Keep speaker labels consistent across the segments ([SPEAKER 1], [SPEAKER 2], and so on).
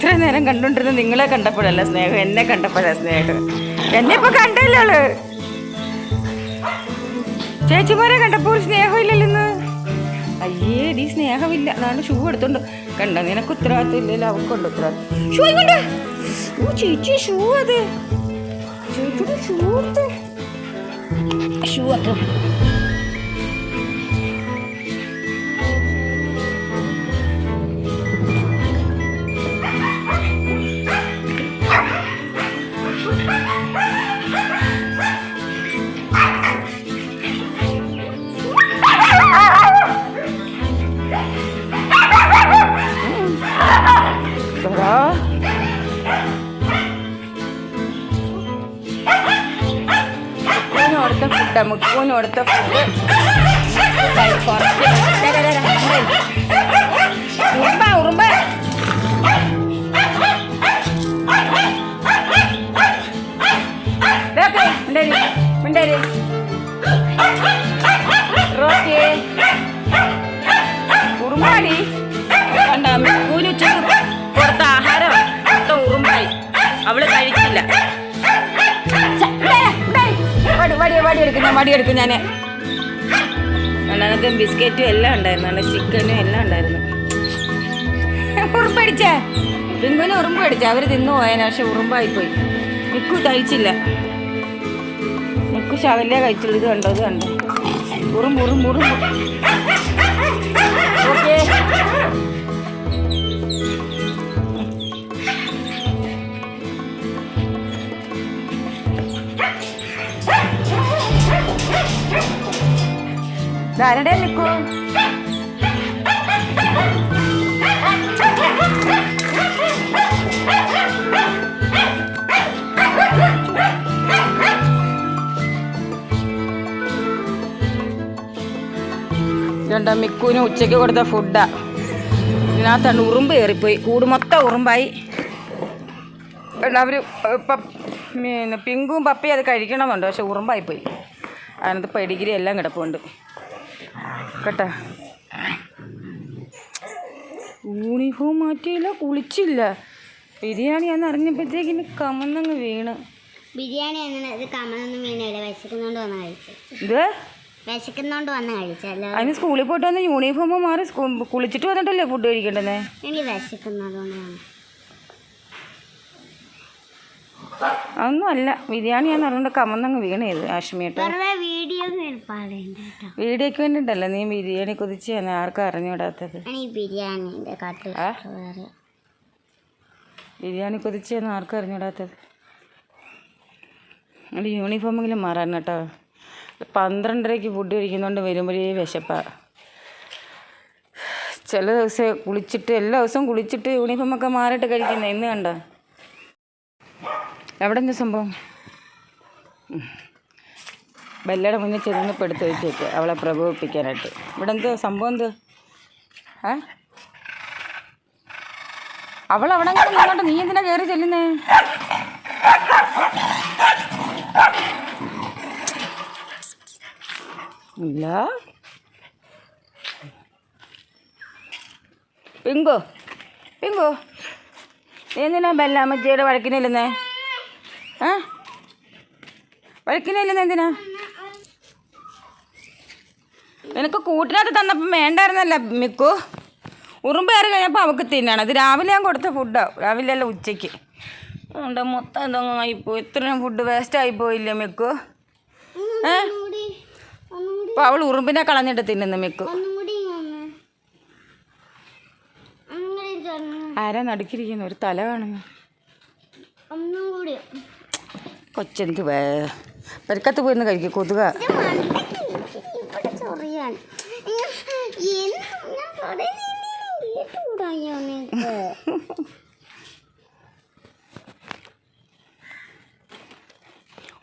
[SPEAKER 1] ഇത്ര നേരം കണ്ടോണ്ടിരുന്ന നിങ്ങളെ കണ്ടപ്പോഴല്ല സ്നേഹം എന്നെ കണ്ടപ്പോഴാ സ്നേഹം? എന്നെ ഇപ്പൊ കണ്ടല്ലോ ചേച്ചിമാരെ കണ്ടപ്പോൾ സ്നേഹമില്ലല്ലോ അയ്യേ ഡീ സ്നേഹമില്ല. അതാണ് ഷൂ എടുത്തോണ്ട് കണ്ട നിനക്ക് ഉത്തരവാദിത്വം. ഇല്ലല്ലോ അവക്കുണ്ട് ഉത്തരവാദിത്വം ചേച്ചി ഷൂ അത്. ഷൂ ഷൂ കൊടുത്ത ഫുഡ് മുക്കുവിന് കൊടുത്ത ഫുഡ് ഉറുമ്പ ഉറുമ്പ. വടി എടുക്കും ഞാൻ അതിനകത്ത് ബിസ്ക്കറ്റും എല്ലാം ഉണ്ടായിരുന്നു. ചിക്കനും എല്ലാം ഉണ്ടായിരുന്നു. ഉറുമ്പടിച്ചേ. പിങ്കുവിന് ഉറുമ്പ് അടിച്ച അവർ തിന്നു പോയേനെ പക്ഷെ ഉറുമ്പായി പോയി മിക്കു കഴിച്ചില്ല. മിക്കു ശവല്ലേ കഴിച്ചുള്ളൂ. ഇത് കണ്ടോ? ഇത് കണ്ടോ? ഉറുമ്പ് ഉറുമ്പ് ഉറുമ്പ്. ധാരടെ നിൽക്കൂ രണ്ട മിക്കൂന് ഉച്ചയ്ക്ക് കൊടുത്ത ഫുഡാ. ഇതിനകത്താണ് ഉറുമ്പ് കയറിപ്പോയി. കൂട് മൊത്തം ഉറുമ്പായി. അവർ പിന്നെ പിങ്കും പപ്പയും അത് കഴിക്കണമെന്നുണ്ട്. പക്ഷെ ഉറുമ്പായിപ്പോയി. അതിനകത്ത് പെടിഗിരി എല്ലാം കിടപ്പുണ്ട്. കേട്ടോ. യൂണിഫോം മാറ്റിയില്ല കുളിച്ചില്ല. ബിരിയാണി എന്ന് അറിഞ്ഞപ്പോഴത്തേക്കിന് കമന്നങ്ങ് വീണ്.
[SPEAKER 2] ബിരിയാണി അങ്ങനെ കമന്നൊന്നും വീണില്ല. വിശക്കുന്നോണ്ട് വന്ന് കഴിച്ചു.
[SPEAKER 1] ഇത്
[SPEAKER 2] വിശക്കുന്നോണ്ട് വന്ന് കഴിച്ചല്ലോ
[SPEAKER 1] അതിന് സ്കൂളിൽ പോയിട്ട് വന്ന് യൂണിഫോം മാറി കുളിച്ചിട്ട് വന്നിട്ടല്ലേ ഫുഡ് കഴിക്കേണ്ടത്?
[SPEAKER 2] എനിക്ക് വിശക്കുന്നതുകൊണ്ടാണ്
[SPEAKER 1] അതൊന്നും അല്ല. ഞാൻ പറഞ്ഞുകൊണ്ട് കമന്നങ്ങ് വീണേത് ആഷ്മിയേട്ട വീഡിയോക്ക് വേണ്ടിട്ടല്ലേ നീ ബിരിയാണി കുതിച്ച് തന്നെ ആർക്കും അറിഞ്ഞുവിടാത്തത് ബിരിയാണി കുതിച്ച് തന്നെ ആർക്കും അറിഞ്ഞുവിടാത്തത് അത് യൂണിഫോമെങ്കിലും മാറാൻ കേട്ടോ. പന്ത്രണ്ടരയ്ക്ക് ഫുഡ് കഴിക്കുന്നതുകൊണ്ട് വരുമ്പോഴേ വിശപ്പാ. ചില ദിവസം കുളിച്ചിട്ട് എല്ലാ ദിവസവും കുളിച്ചിട്ട് യൂണിഫോമൊക്കെ മാറിയിട്ട് കഴിക്കുന്നത് ഇന്ന് കണ്ടോ? എവിടെ എന്താ സംഭവം. ബെല്ലയുടെ മുന്നിൽ ചെന്ന് പെടുത്ത് വെച്ചേക്ക് അവളെ പ്രകോപിപ്പിക്കാനായിട്ട്. ഇവിടെ എന്ത് സംഭവം എന്ത്? ഏ? അവൾ അവിടെ നിന്നോട്ട് നീ എന്തിനാ കയറി ചെല്ലുന്നേ? ഇല്ല. പിങ്കു പിങ്കു. നീ എന്തിനാ ബെല്ലാമ്മച്ചിയുടെ വഴക്കിനില്ലെന്നേ ഏ വഴക്കിനില്ലെന്ന് എന്തിനാ? നിനക്ക് കൂട്ടിനകത്ത് തന്നപ്പം വേണ്ടായിരുന്നല്ല മിക്കു. ഉറുമ്പ് കയറി കഴിഞ്ഞപ്പോൾ അവൾക്ക് തിന്നണം. അത് രാവിലെ ഞാൻ കൊടുത്ത ഫുഡാണ് രാവിലെ അല്ല ഉച്ചയ്ക്ക്. അതുകൊണ്ട് മൊത്തം എന്തെങ്കിലും ആയിപ്പോയി. ഇത്രയും ഫുഡ് വേസ്റ്റ് ആയിപ്പോയില്ലേ മിക്കു? ഏ?
[SPEAKER 2] അപ്പൊ
[SPEAKER 1] അപ്പോൾ അവൾ ഉറുമ്പിനെ കളഞ്ഞിട്ട് തിന്നുന്നു മിക്കു. ആരാ നടുക്കിരിക്കുന്നു ഒരു തല കാണുന്നു.
[SPEAKER 2] ഒന്നും കൂടി
[SPEAKER 1] കൊച്ചെന്ത് വേ പെരക്കത്ത് പോയിരുന്ന് കഴിക്കും കൊതുക.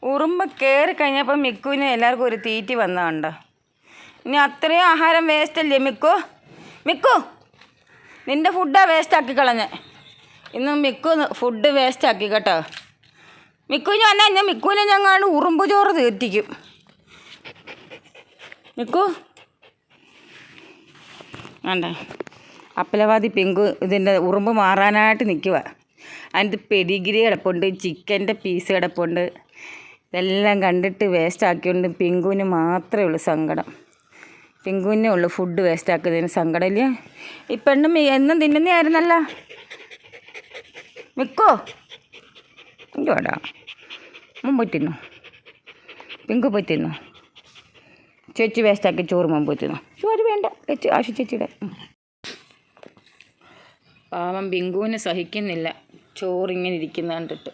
[SPEAKER 1] ഉറുമ്പ് കയറി കഴിഞ്ഞപ്പോൾ മിക്കുവിന് എല്ലാവർക്കും ഒരു തീറ്റി വന്നതുണ്ടോ ഇനി അത്രയും ആഹാരം വേസ്റ്റ് അല്ലേ മിക്കു? മിക്കു നിന്റെ ഫുഡാ വേസ്റ്റ് ആക്കി കളഞ്ഞ്. ഇന്ന് മിക്കു ഫുഡ് വേസ്റ്റ് ആക്കി കേട്ടോ. മിക്കുവിന് വന്നാൽ ഞാൻ മിക്കുവിനെ ഞങ്ങൾ ഉറുമ്പ് ചോറ് തീർത്തിക്കും. മിക്കു? വേണ്ട? അപ്പലവാദി പിങ്കു ഇതിന്റെ ഉറുമ്പ് മാറാനായിട്ട് നിൽക്കുക അതിന്റെ പെഡിഗിരി കിടപ്പുണ്ട് ചിക്കന്റെ പീസ് കിടപ്പുണ്ട്. ഇതെല്ലാം കണ്ടിട്ട് വേസ്റ്റ് പിങ്കുവിന് മാത്രമേ ഉള്ളൂ സങ്കടം. പിങ്കുവിനെ ഉള്ളൂ ഫുഡ് വേസ്റ്റ് ആക്കുന്നതിന് സങ്കടമില്ല ഈ പെണ്ണും എന്നും എന്നും തിന്നുന്നതായിരുന്നല്ല മിക്കോ? ഇങ്ങോടാ മുൻ പോയി തിന്നു പിങ്ക് പോയി തിന്നു ചേച്ചി വേസ്റ്റാക്കി ചോറ് മുമ്പ് പോയി തിന്നു ചോറ് വേണ്ട. ചേച്ചി ആശു ചേച്ചിയുടെ. പാവം ബിങ്കുവിന് സഹിക്കുന്നില്ല. ചോറിങ്ങനെ ഇരിക്കുന്ന കണ്ടിട്ട്.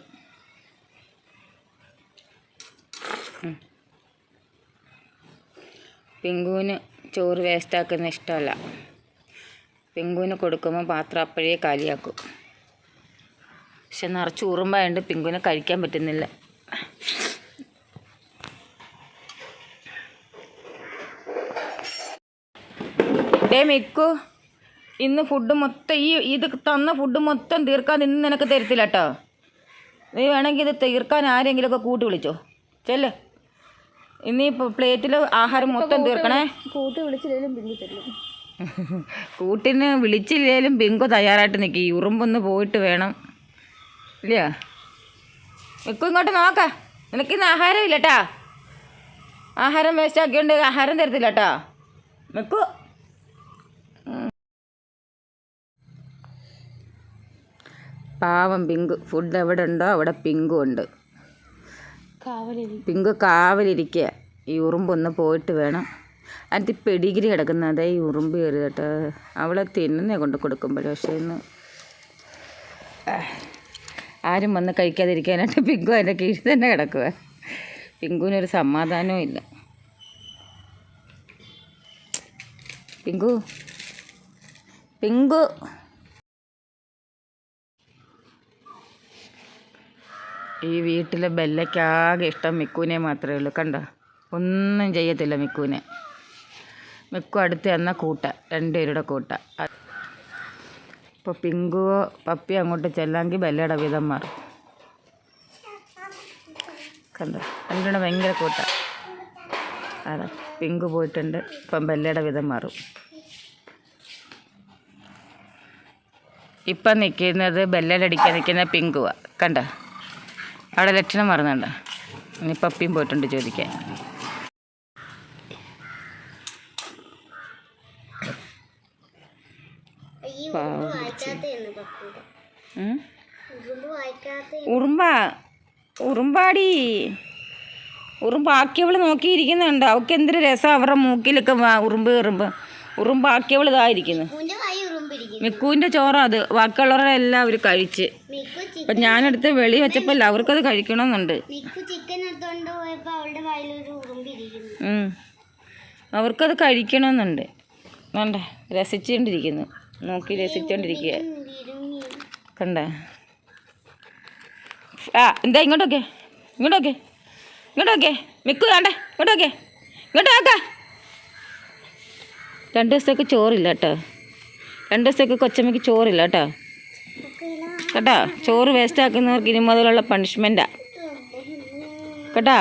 [SPEAKER 1] പിങ്കുവിന് ചോറ് വേസ്റ്റാക്കുന്ന ഇഷ്ടമല്ല. പിങ്കുവിന് കൊടുക്കുമ്പോൾ പാത്രം അപ്പോഴേ കാലിയാക്കും. പക്ഷെ നിറച്ച് ഉറുമ്പായതുകൊണ്ട് പിങ്കുവിനെ കഴിക്കാൻ പറ്റുന്നില്ല. Day Miku. ഇന്ന് ഫുഡ് മൊത്തം ഈ ഇത് തന്ന ഫുഡ് മൊത്തം തീർക്കാൻ ഇന്ന് നിനക്ക് തരത്തില്ല കേട്ടോ നീ വേണമെങ്കിൽ ഇത് തീർക്കാൻ ആരെങ്കിലുമൊക്കെ കൂട്ടി വിളിച്ചോ. ചെല്ല്. ഇന്ന് ഈ പ്ലേറ്റിൽ ആഹാരം മൊത്തം തീർക്കണേ.
[SPEAKER 2] കൂട്ടി വിളിച്ചില്ലേലും ബിന്ദു തരും.
[SPEAKER 1] കൂട്ടിന് വിളിച്ചില്ലേലും ബിങ്കോ തയ്യാറായിട്ട് നിൽക്കും ഈ ഉറുമ്പൊന്ന് പോയിട്ട് വേണം. ഇല്ല മിക്കു ഇങ്ങോട്ട് നോക്ക. നിനക്കിന്ന് ആഹാരം ഇല്ല കേട്ടാ ആഹാരം വേസ്റ്റ് ആക്കിയോണ്ട് ആഹാരം തരത്തില്ല കേട്ടോ നിൽക്കൂ പാവം പിങ്ക്. ഫുഡ് എവിടെ ഉണ്ടോ അവിടെ പിങ്കും ഉണ്ട്. പിങ്ക് കാവലിരിക്കുക ഈ ഉറുമ്പൊന്ന് പോയിട്ട് വേണം. അതിന്റെ പെടിഗിരി കിടക്കുന്നത് ഈ ഉറുമ്പ് കയറി കേട്ടോ. അവളെ തിന്നുന്നേ കൊണ്ട് കൊടുക്കുമ്പോൾ പക്ഷേ ഇന്ന് ആരും വന്ന് കഴിക്കാതിരിക്കാനായിട്ട് പിങ്കു അതിന്റെ കീഴിൽ തന്നെ കിടക്കുക പിങ്കുവിനൊരു സമാധാനവും ഇല്ല. പിങ്കു പിങ്കു. ഈ വീട്ടിലെ ബെല്ലയ്ക്കാകെ ഇഷ്ടം മിക്കുവിനെ മാത്രമേ ഉള്ളൂ. കണ്ടോ? ഒന്നും ചെയ്യത്തില്ല മിക്കുവിനെ. മിക്കു അടുത്ത് എന്ന കൂട്ട രണ്ടുപേരുടെ കൂട്ട. ഇപ്പോൾ പിങ്കുവോ പപ്പി അങ്ങോട്ട് ചെല്ലാമെങ്കിൽ ബെല്ലയുടെ വിധം മാറും. കണ്ടോ? അതിന്റെ ഭയങ്കര കൂട്ട. അതാ പിങ്ക് പോയിട്ടുണ്ട്. ഇപ്പം ബെല്ലയുടെ വിധം മാറും. ഇപ്പം നിൽക്കുന്നത് ബെല്ലലടിക്കാൻ നിൽക്കുന്ന പിങ്കുവാണ് കണ്ടോ? അവിടെ ലക്ഷണം മറന്നുണ്ട്? ഇനി പപ്പിയും പോയിട്ടുണ്ട് ചോദിക്കാൻ
[SPEAKER 2] ഈ ഉറുമ്പ് വായിക്കാത്തയാണ് പപ്പൂടെ
[SPEAKER 1] ഉം?
[SPEAKER 2] ഉറുമ്പ് വായിക്കാത്ത
[SPEAKER 1] ഉറുമ്പാ ഉറുമ്പാടി. ഉറുമ്പാക്കിയവൾ നോക്കിയിരിക്കുന്നുണ്ട്. അവൾക്ക് എന്തൊരു രസം അവരുടെ മൂക്കിലൊക്കെ ഉറുമ്പ് കയറുമ്പോൾ ഉറുമ്പാക്കിയവൾ ഇതായിരിക്കുന്നു മിക്കുവിന്റെ ചോറ അത്. ബാക്കിയുള്ളവരുടെ എല്ലാം അവർ കഴിച്ച്. അപ്പൊ ഞാനെടുത്ത് വെളി വെച്ചപ്പോൾ അവർക്കത് കഴിക്കണമെന്നുണ്ട്. അവർക്കത് കഴിക്കണമെന്നുണ്ട് വേണ്ട. രസിച്ചുകൊണ്ടിരിക്കുന്നു നോക്കി രസിച്ചുകൊണ്ടിരിക്കുക
[SPEAKER 2] കണ്ടേ
[SPEAKER 1] കണ്ട? ആ എന്താ ഇങ്ങോട്ടൊക്കെ ഇങ്ങോട്ടൊക്കെ ഇങ്ങോട്ടൊക്കെ മിക്കു വേണ്ട? ഇങ്ങോട്ടൊക്കെ ഇങ്ങോട്ട് ആക്ക രണ്ട് ദിവസത്തേക്ക് ചോറില്ല കേട്ടോ. രണ്ട് ദിവസത്തേക്ക് കൊച്ചമ്മയ്ക്ക് ചോറില്ല കേട്ടോ. കേട്ടോ? ചോറ് വേസ്റ്റ് ആക്കുന്നവർക്ക് ഇനി മുതലുള്ള പണിഷ്മെന്റാ കേട്ടോ?